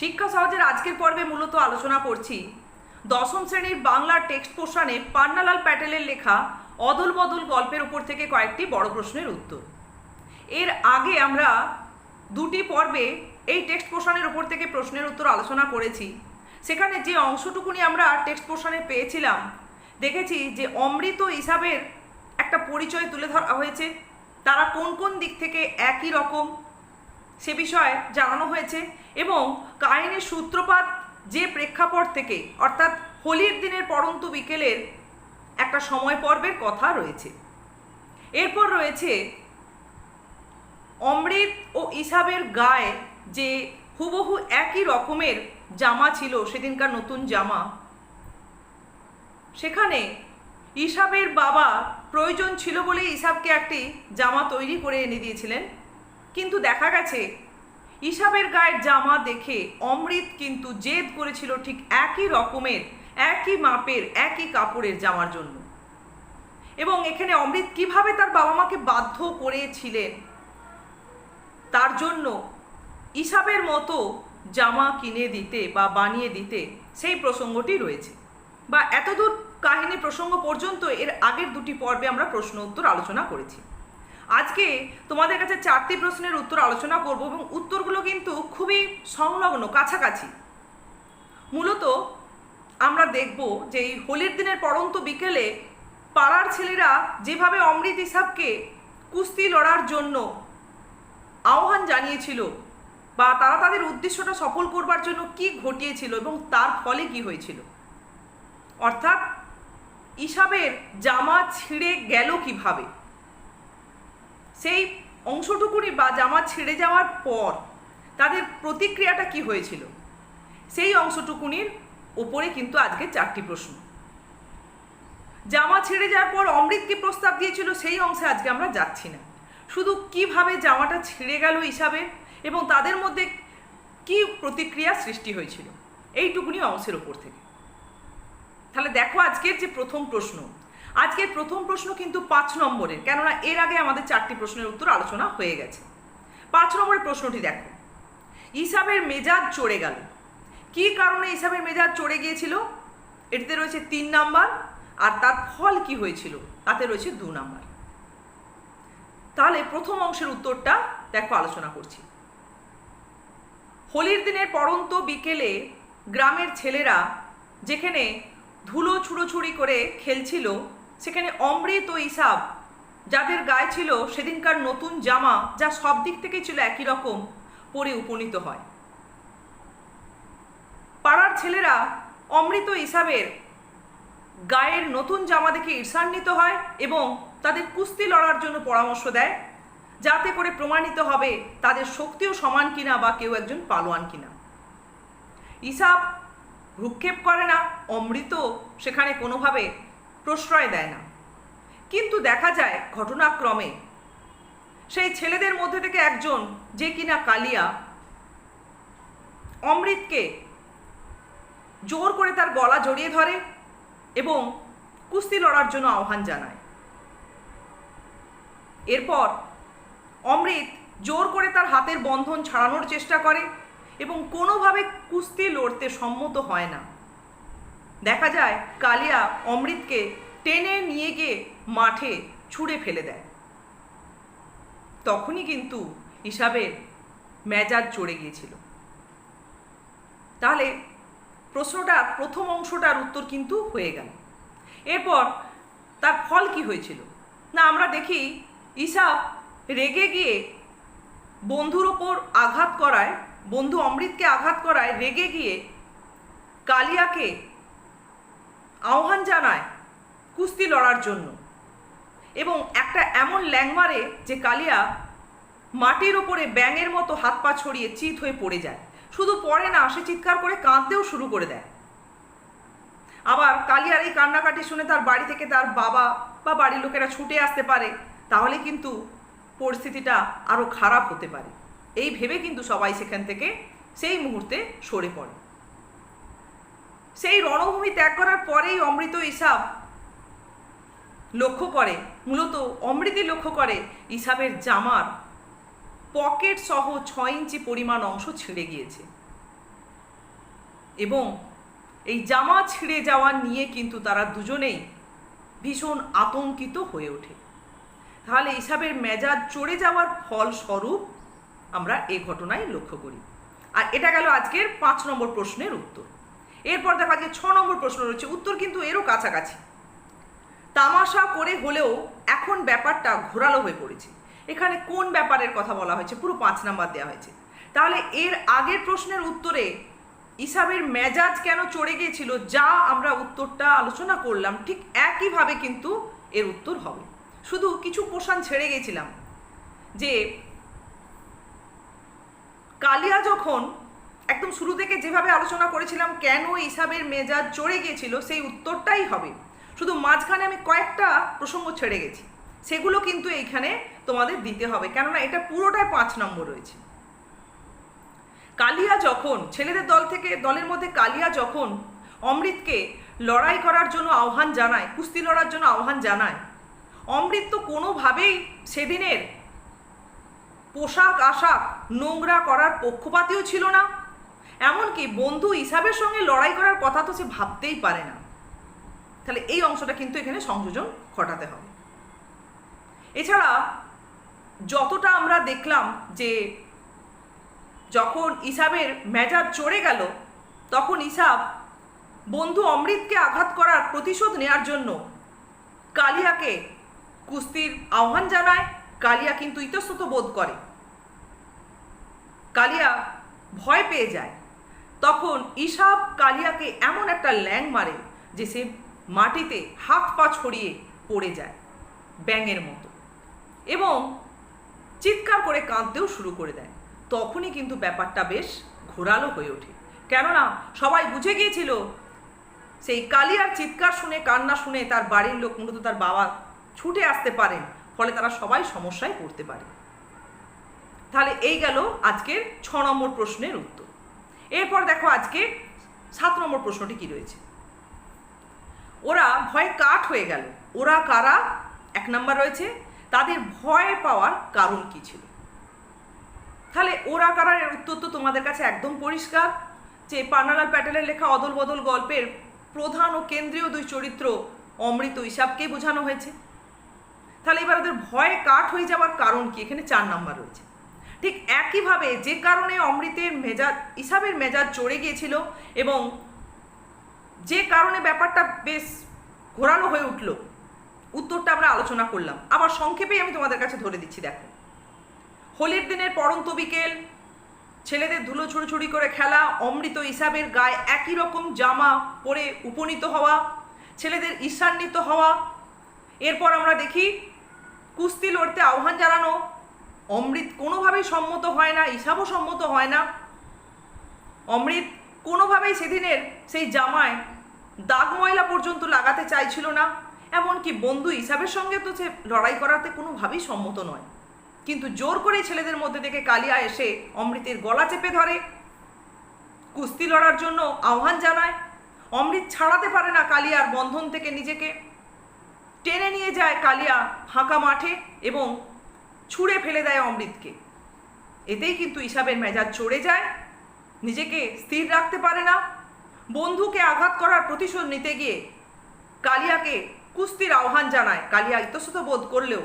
শিক্ষা সহজের আজকের পর্বে মূলত আলোচনা করছি। দশম শ্রেণির বাংলার টেক্সট পোর্শনে পান্নালাল প্যাটেলের লেখা অদল বদল গল্পের উপর থেকে কয়েকটি বড় প্রশ্নের উত্তর। এর আগে আমরা দুটি পর্বে এই টেক্সট পোর্শনের উপর থেকে প্রশ্নের উত্তর আলোচনা করেছি। সেখানে যে অংশটুকুনি আমরা টেক্সট পোর্শনে পেয়েছিলাম, দেখেছি যে অমৃত হিসাবের একটা পরিচয় তুলে ধরা হয়েছে। তারা কোন কোন দিক থেকে একই রকম সে বিষয়ে জানানো হয়েছে এবং কাহিনীর সূত্রপাত যে প্রেক্ষাপট থেকে, অর্থাৎ হোলির দিনের পরন্তু বিকেলের একটা সময় পর্বের কথা রয়েছে। এরপর রয়েছে অমৃত ও ইসাবের গায়ে যে হুবহু একই রকমের জামা ছিল, সেদিনকার নতুন জামা, সেখানে ইসাবের বাবা প্রয়োজন ছিল বলে ইসাবকে একটি জামা তৈরি করে এনে দিয়েছিলেন। কিন্তু দেখা গেছে, ইসাবের গায়ের জামা দেখে অমৃত কিন্তু জেদ করেছিল ঠিক একই রকমের, একই মাপের, একই কাপড়ের জামার জন্য। এবং এখানে অমৃত কীভাবে তার বাবা মাকে বাধ্য করেছিলেন? তার জন্য ইসাবের মতো জামা কিনে দিতে বা বানিয়ে দিতে সেই প্রসঙ্গটি রয়েছে। বা এতদূর কাহিনী প্রসঙ্গ পর্যন্ত এর আগের দুটি পর্বে আমরা প্রশ্ন উত্তর আলোচনা করেছি। আজকে তোমাদের কাছে চারটি প্রশ্নের উত্তর আলোচনা করব এবং উত্তরগুলো কিন্তু খুবই সংলগ্ন, কাছাকাছি। মূলত আমরা দেখব যে এই হোলির দিনের পড়ন্ত বিকেলে পাড়ার ছেলেরা যেভাবে অমৃত ইসাবকে কুস্তি লড়ার জন্য আহ্বান জানিয়েছিল বা তারা তাদের উদ্দেশ্যটা সফল করবার জন্য কি ঘটিয়েছিল এবং তার ফলে কি হয়েছিল। অর্থাৎ ইসাবের জামা ছিঁড়ে গেল কীভাবে? সেই অংশটুকুনি বা জামা ছিঁড়ে যাওয়ার পর তাদের প্রতিক্রিয়াটা কি হয়েছিল? সেই অংশটুকুনির ওপরে কিন্তু আজকে চারটি প্রশ্ন। জামা ছেড়ে যাওয়ার পর অমৃত কি প্রস্তাব দিয়েছিল? সেই অংশে আজকে আমরা যাচ্ছি না। শুধু কীভাবে জামাটা ছিঁড়ে গেল হিসাবে এবং তাদের মধ্যে কি প্রতিক্রিয়া সৃষ্টি হয়েছিল? এইটুকুনি অংশের ওপর থেকে। তাহলে দেখো আজকের যে প্রথম প্রশ্ন। আজকের প্রথম প্রশ্ন কিন্তু পাঁচ নম্বরের, কেননা এর আগে আমাদের চারটি প্রশ্নের উত্তর আলোচনা হয়ে গেছে। পাঁচ নম্বরের প্রশ্নটি দেখো। ইসাবের মেজাজ চড়ে গেল। কি কারণে ইসাবের মেজাজ চড়ে গিয়েছিল? এটিতে রয়েছে তিন নাম্বার, আর তার ফল কি হয়েছিল? তাতে রয়েছে দু নাম্বার। তাহলে প্রথম অংশের উত্তরটা দেখো আলোচনা করছি। হোলির দিনের পড়ন্ত বিকেলে গ্রামের ছেলেরা যেখানে ধুলো ছুড়োছুড়ি করে খেলছিল সেখানে অমৃত ও ইসাব, যাদের গায়ে ছিল সেদিনকার নতুন জামা, যা সব দিক থেকে ছিল একই রকম, পরে উপনীত হয়। পাড়ার ছেলেরা অমৃত ইসাবের গায়ের নতুন জামা দেখে ঈর্ষান্বিত হয় এবং তাদের কুস্তি লড়ার জন্য পরামর্শ দেয়, যাতে করে প্রমাণিত হবে তাদের শক্তিও সমান কিনা বা কেউ একজন পালোয়ান কিনা। ইসাব ভ্রুক্ষেপ করে না, অমৃত সেখানে কোনোভাবে প্রশ্রয় দেয় না। কিন্তু দেখা যায় ঘটনাক্রমে সেই ছেলেদের মধ্যে থেকে একজন, যে কিনা কালিয়া, অমৃতকে জোর করে তার গলা জড়িয়ে ধরে এবং কুস্তি লড়ার জন্য আহ্বান জানায়। এরপর অমৃত জোর করে তার হাতের বন্ধন ছাড়ানোর চেষ্টা করে এবং কোনোভাবে কুস্তি লড়তে সম্মত হয় না। দেখা যায় কালিয়া অমৃতকে টেনে নিয়ে গিয়ে মাঠে ছুঁড়ে ফেলে দেয়। তখনই কিন্তু হিসাবের মেজাজ চড়ে গিয়েছিল। তাহলে প্রশ্নটার প্রথম অংশটার উত্তর কিন্তু হয়ে গেল। এরপর তার ফল কি হয়েছিল? না, আমরা দেখি ইসাব রেগে গিয়ে বন্ধুর ওপর আঘাত করায়, বন্ধু অমৃতকে আঘাত করায় রেগে গিয়ে কালিয়াকে আহ্বান জানায় কুস্তি লড়ার জন্য। এবং একটা এমন ল্যাং মারে যে কালিয়া মাটির ওপরে ব্যাঙের মতো হাত পা ছড়িয়ে চিত হয়ে পড়ে যায়। শুধু পড়ে না, সে চিৎকার করে কাঁদতেও শুরু করে দেয়। আবার কালিয়ার এই কান্নাকাটি শুনে তার বাড়ি থেকে তার বাবা বা বাড়ির লোকেরা ছুটে আসতে পারে। তাহলে কিন্তু পরিস্থিতিটা আরও খারাপ হতে পারে। এই ভেবে কিন্তু সবাই সেখান থেকে সেই মুহূর্তে সরে পড়ে। সেই রণভূমি ত্যাগ করার পরেই অমৃত ইসাব লক্ষ্য করে, মূলত অমৃতি লক্ষ্য করে ইসাবের জামার পকেট সহ ছয় ইঞ্চি পরিমাণ অংশ ছিঁড়ে গিয়েছে। এবং এই জামা ছিঁড়ে যাওয়া নিয়ে কিন্তু তারা দুজনেই ভীষণ আতঙ্কিত হয়ে ওঠে। তাহলে ইসাবের মেজাজ চড়ে যাওয়ার ফলস্বরূপ আমরা এই ঘটনায় লক্ষ্য করি। আর এটা গেল আজকের পাঁচ নম্বর প্রশ্নের উত্তর। এরপর দেখা আজকে ছ নম্বর প্রশ্ন রয়েছে, উত্তর কিন্তু এরও কাছাকাছি। তামাশা করে হলেও এখন ব্যাপারটা ঘোরালো হয়ে পড়েছে। এখানে কোন ব্যাপারের কথা বলা হয়েছে? পুরো পাঁচ নাম্বার দেওয়া হয়েছে। তাহলে এর আগের প্রশ্নের উত্তরে ইসাবের মেজাজ কেন চড়ে গিয়েছিল, যা আমরা উত্তরটা আলোচনা করলাম, ঠিক একইভাবে কিন্তু এর উত্তর হবে। শুধু কিছু পোষণ ছেড়ে গেছিলাম যে, কালিয়া যখন একদম শুরু থেকে যেভাবে আলোচনা করেছিলাম, কেন ইসাবের মেজাজ চড়ে গিয়েছিল, সেই উত্তরটাই হবে। শুধু মাঝখানে আমি কয়েকটা প্রসঙ্গ ছেড়ে গেছি। সেগুলো কিন্তু এইখানে তোমাদের দিতে হবে। কেননা এটা পুরোটাই পাঁচ নম্বর রয়েছে। কালিয়া যখন, ছেলেদের দল থেকে, দলের মধ্যে কালিয়া যখন অমৃতকে লড়াই করার জন্য আহ্বান জানায়, কুস্তি লড়ার জন্য আহ্বান জানায়, অমৃত তো কোনোভাবেই সেদিনের পোশাক আশাক নোংরা করার পক্ষপাতীয় ছিল না। এমনকি বন্ধু হিসাবের সঙ্গে লড়াই করার কথা তো সে ভাবতেই পারে না। তাহলে এই অংশটা কিন্তু এখানে সংযোজন ঘটাতে হবে। এছাড়া যতটা আমরা দেখলাম যে যখন ইসাবের মেজাজ চড়ে গেল, তখন ইসাব বন্ধু অমৃতকে আঘাত করার প্রতিশোধ নেয়ার জন্য কালিয়াকে কুস্তির আহ্বান জানায়। কালিয়া কিন্তু ইতস্তত বোধ করে। কালিয়া ভয় পেয়ে যায়। তখন ইসাব কালিয়াকে এমন একটা ল্যাং মারে যে সে মাটিতে হাত পা ছড়িয়ে পড়ে যায়, ব্যাঙের মতো। এবং চিৎকার করে কাঁদতেও শুরু করে দেয়। তখনই কিন্তু ব্যাপারটা বেশ ঘোরালো হয়ে ওঠে। কেননা সবাই বুঝে গিয়েছিল, সেই কালিয়ার চিৎকার শুনে, কান্না শুনে তার বাড়ির লোক, মূলত তার বাবা, ছুটে আসতে পারেন। ফলে তারা সবাই সমস্যায় পড়তে পারে। তাহলে এই গেল আজকের ছ নম্বর প্রশ্নের উত্তর। এরপর দেখো আজকে সাত নম্বর প্রশ্নটি কি রয়েছে? ওরা ভয় কাঠ হয়ে গেল। ওরা কারা? এক নাম্বার রয়েছে, তাদের ভয় পাওয়ার কারণ কি ছিল? তাহলে ওরা কারার উত্তর তো তোমাদের কাছে একদম পরিষ্কার। যে পান্নালাল প্যাটেলের লেখা অদল বদল গল্পের প্রধান ও কেন্দ্রীয় দুই চরিত্র অমৃত হিসাবকেই বোঝানো হয়েছে। তাহলে এবার ওদের ভয় কাঠ হয়ে যাওয়ার কারণ কি? এখানে চার নাম্বার রয়েছে। ঠিক একইভাবে যে কারণে অমৃতের মেজাজ, ইসাবের মেজাজ চড়ে গিয়েছিল এবং যে কারণে ব্যাপারটা বেশ ঘোরালো হয়ে উঠল, উত্তরটা আমরা আলোচনা করলাম। আবার সংক্ষেপেই আমি তোমাদের কাছে ধরে দিচ্ছি, দেখো। হোলির দিনের পড়ন্ত বিকেল, ছেলেদের ধুলো ছুড়ি করে খেলা, অমৃত ইসাবের গায়ে একই রকম জামা পরে উপনীত হওয়া, ছেলেদের ঈশান্বিত হওয়া। এরপর আমরা দেখি, কুস্তি লড়তে আহ্বান জানানো অমৃত কোনোভাবেই সম্মত হয় না ইসাবও সম্মত হয় না। অমৃত কোনোভাবেই সেদিনের সেই জামায় দাগ ময়লা পর্যন্ত লাগাতে চাইছিল না, এমনকি বন্ধু হিসাবের সঙ্গে তো সে লড়াই করাতে কোনোভাবেই সম্মত নয়। কিন্তু জোর করে ছেলেদের মধ্যে থেকে কালিয়া এসে অমৃতের গলা চেপে ধরে। কুস্তি লড়ার জন্য আহ্বান জানায়, অমৃত ছাড়াতে পারে না কালিয়ার বন্ধন থেকে নিজেকে। টেনে নিয়ে যায় কালিয়া ফাঁকা মাঠে এবং ছুঁড়ে ফেলে দেয় অমৃতকে। এতেই কিন্তু ইসাবের মেজাজ চড়ে যায়। নিজেকে স্থির রাখতে পারে না। বন্ধুকে আঘাত করার প্রতিশোধ নিতে গিয়ে কালিয়াকে কুস্তির আহ্বান জানায়। কালিয়া ইতস্তত বোধ করলেও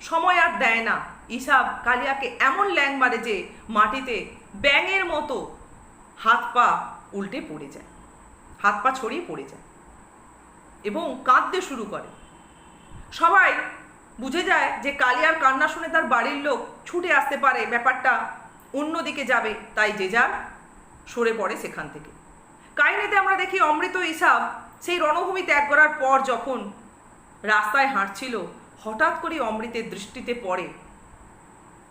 সময় আর দেয় না। ইসাব কালিয়াকে এমন ল্যাং মারে যে মাটিতে ব্যাঙের মতো হাত পা উল্টে পড়ে যায়। হাত পা ছড়িয়ে পড়ে যায় এবং কাঁদতে শুরু করে। সবাই বুঝে যায় যে কালিয়ার কান্না শুনে তার বাড়ির লোক ছুটে আসতে পারে, ব্যাপারটা অন্যদিকে যাবে, তাই যে যার সরে পড়ে সেখান থেকে। কাহিনীতে আমরা দেখি অমৃত ইসাব সেই রণভূমি ত্যাগ করার পর যখন রাস্তায় হাঁটছিল, হঠাৎ করে অমৃতের দৃষ্টিতে পড়ে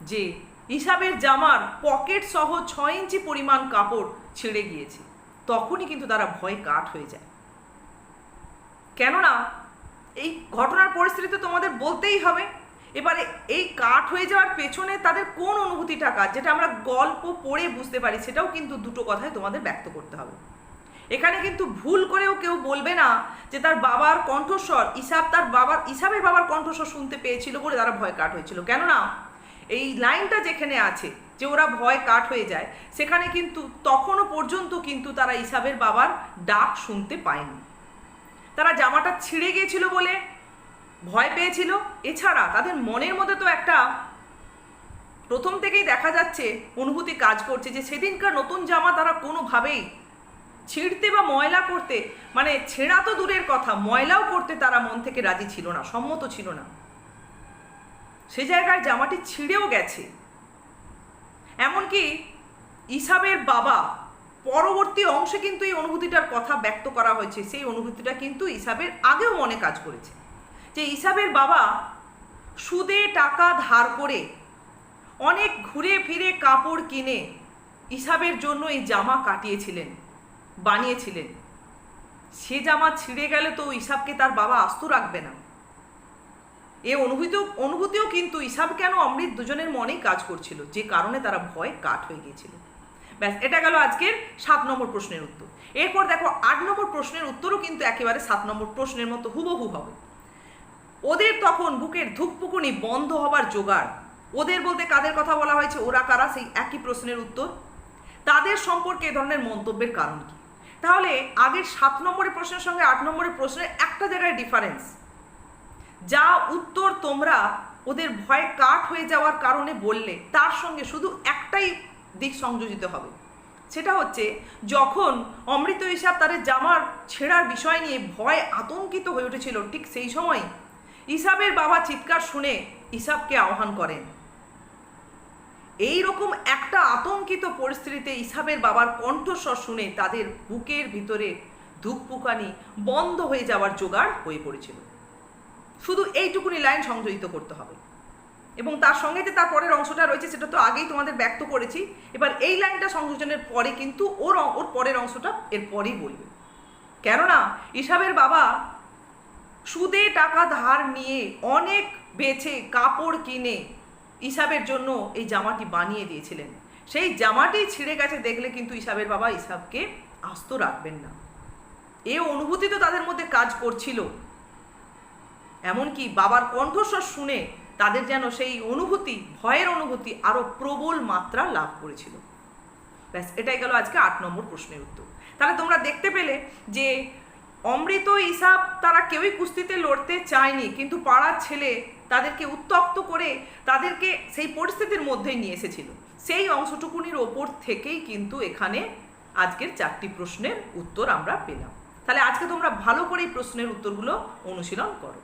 যে ইসাবের জামার পকেট সহ ছয় ইঞ্চি পরিমাণ কাপড় ছিঁড়ে গিয়েছে। তখনই কিন্তু তারা ভয় কাঠ হয়ে যায়। কেননা এই ঘটনার পরিস্থিতি তো তোমাদের বলতেই হবে। এবারে এই কাঠ হয়ে যাওয়ার পেছনে তাদের কোন অনুভূতিটা কাজ যেটা আমরা গল্প পড়ে বুঝতে পারি, সেটাও কিন্তু দুটো কথায় তোমাদের ব্যক্ত করতে হবে। এখানে কিন্তু ভুল করেও কেউ বলবে না যে তার বাবার কণ্ঠস্বর, ইসাব তার বাবার, ইসাবের বাবার কণ্ঠস্বর শুনতে পেয়েছিল বলে তারা ভয় কাট হয়েছিল। কেননা এই লাইনটা যেখানে আছে, যে ওরা ভয় কাট হয়ে যায়, সেখানে কিন্তু তখনও পর্যন্ত কিন্তু তারা ইসাবের বাবার ডাক শুনতে পায়নি। তারা জামাটা ছিঁড়ে গিয়েছিল বলে ভয় পেয়েছিল। এছাড়া তাদের মনের মধ্যে তো একটা প্রথম থেকেই দেখা যাচ্ছে, অনুভূতি কাজ করছে যে সেদিনকার নতুন জামা তারা কোনোভাবেই ছিঁড়তে বা ময়লা করতে মানে ছেঁড়া তো দূরের কথা, ময়লাও করতে তারা মন থেকে রাজি ছিল না, সম্মত ছিল না। সে জায়গায় জামাটি ছিঁড়েও গেছে। এমনকি ইসাবের বাবা পরবর্তী অংশে কিন্তু এই অনুভূতিটার কথা ব্যক্ত করা হয়েছে। সেই অনুভূতিটা কিন্তু ইসাবের আগেও মনে কাজ করেছে। যে ইসাবের বাবা সুদে টাকা ধার করে অনেক ঘুরে ফিরে কাপড় কিনে ইসাবের জন্য এই জামা কাটিয়েছিলেন, বানিয়েছিলেন। সে জামা ছিঁড়ে গেলে তো ইসাবকে তার বাবা আস্ত রাখবে না। এ অনুভূতিও অনুভূতিও কিন্তু ইসাব কেন অমৃত দুজনের মনেই কাজ করছিল, যে কারণে তারা ভয় কাট হয়ে গিয়েছিল। ব্যাস, এটা গেল আজকের সাত নম্বর প্রশ্নের উত্তর। এরপর দেখো, আট নম্বর প্রশ্নের উত্তরও কিন্তু একেবারে সাত নম্বর প্রশ্নের মতো হুবহু হবে। ওদের তখন বুকের ধুকপুকুনি বন্ধ হবার জোগাড়। ওদের বলতে কাদের কথা বলা হয়েছে? ওরা কারা? সেই একই প্রশ্নের উত্তর। তাদের সম্পর্কে এ ধরনের মন্তব্যের কারণ কি? তাহলে আগের সাত নম্বরের প্রশ্নের সঙ্গে আট নম্বরের প্রশ্নের একটা জায়গায় ডিফারেন্স যা উত্তর তোমরা ওদের ভয় কাট হয়ে যাওয়ার কারণে বললে, তার সঙ্গে শুধু একটাই দিক সংযোজিত হবে। সেটা হচ্ছে, যখন অমৃত হিসাব তাদের জামার ছেঁড়ার বিষয় নিয়ে ভয় আতঙ্কিত হয়ে উঠেছিল, ঠিক সেই সময় ইসাবের বাবা চিৎকার শুনে ইসাবকে আহ্বান করেন। এই রকম একটা আতঙ্কিত পরিস্থিতিতে ইসাবের বাবার কণ্ঠস্বর শুনে তাদের বুকের ভিতরে ধূপপুকানি বন্ধ হয়ে যাওয়ার জোগাড় হয়ে পড়েছিল। শুধু এইটুকুনি লাইন সংযোজিত করতে হবে। এবং তার সঙ্গে যে তার পরের অংশটা রয়েছে, সেটা তো আগেই তোমাদের ব্যক্ত করেছি। এবার এই লাইনটা সংযোজনের পরে কিন্তু ওর ওর পরের অংশটা এর পরেই বলবে। কেননা ইসাবের বাবা সুদে টাকা ধার নিয়ে অনেক বেছে কাপড় কিনে ইসাবের জন্য এই জামাটি বানিয়ে দিয়েছিলেন। সেই জামাটি ছিঁড়ে গেছে দেখলে কিন্তু ইসাবের বাবা ইসাবকে আস্ত রাখবেন না। এ অনুভূতি তো তাদের মধ্যে কাজ করছিল। এমনকি বাবার কণ্ঠস্বর শুনে তাদের যেন সেই অনুভূতি, ভয়ের অনুভূতি আরও প্রবল মাত্রা লাভ করেছিল। ব্যাস, এটাই গেল আজকে আট নম্বর প্রশ্নের উত্তর। তাহলে তোমরা দেখতে পেলে যে অমৃত ইসাব তারা কেউই কুস্তিতে লড়তে চায়নি, কিন্তু পাড়ার ছেলে তাদেরকে উত্তক্ত করে তাদেরকে সেই পরিস্থিতির মধ্যেই নিয়ে এসেছিল। সেই অংশটুকুনির ওপর থেকেই কিন্তু এখানে আজকের চারটি প্রশ্নের উত্তর আমরা পেলাম। তাহলে আজকে তোমরা ভালো করে এই প্রশ্নের উত্তরগুলো অনুশীলন করো।